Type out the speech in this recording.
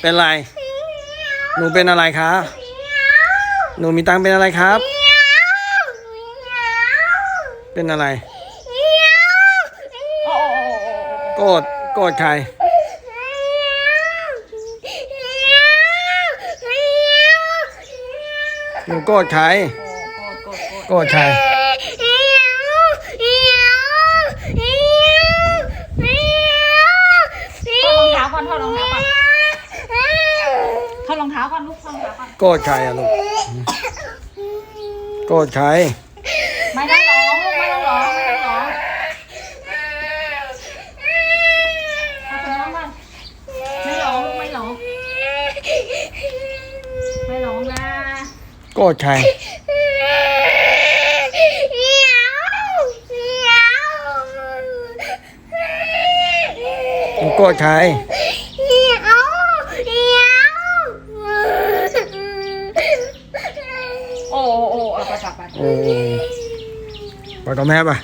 เป็นไร หนูเป็นอะไรคะหนูมีตังค์เป็นอะไรครับ เป็นอะไรโอ้โอ้โอ้โอ้โกรธ โกรธใคร หนูโกรธใคร โกรธโกรธโกรธโกรธใคร ถอดรองเท้าก่อน ถอดรองเท้าก่อนถอดรองเท้าก่อนลูกถอดรองเท้าก่อนโกรธใครอะลูกโกรธใครไม่ต้องร้องลูกไม่ต้องร้องไม่ต้องร้องเอาไปร้องก่อนไม่ร้องลูกไม่ร้องไม่ร้องนะโกรธใครหนูโกรธใคร โอ้โอ้เอาไปกลับไปเอไปกับแม่ป่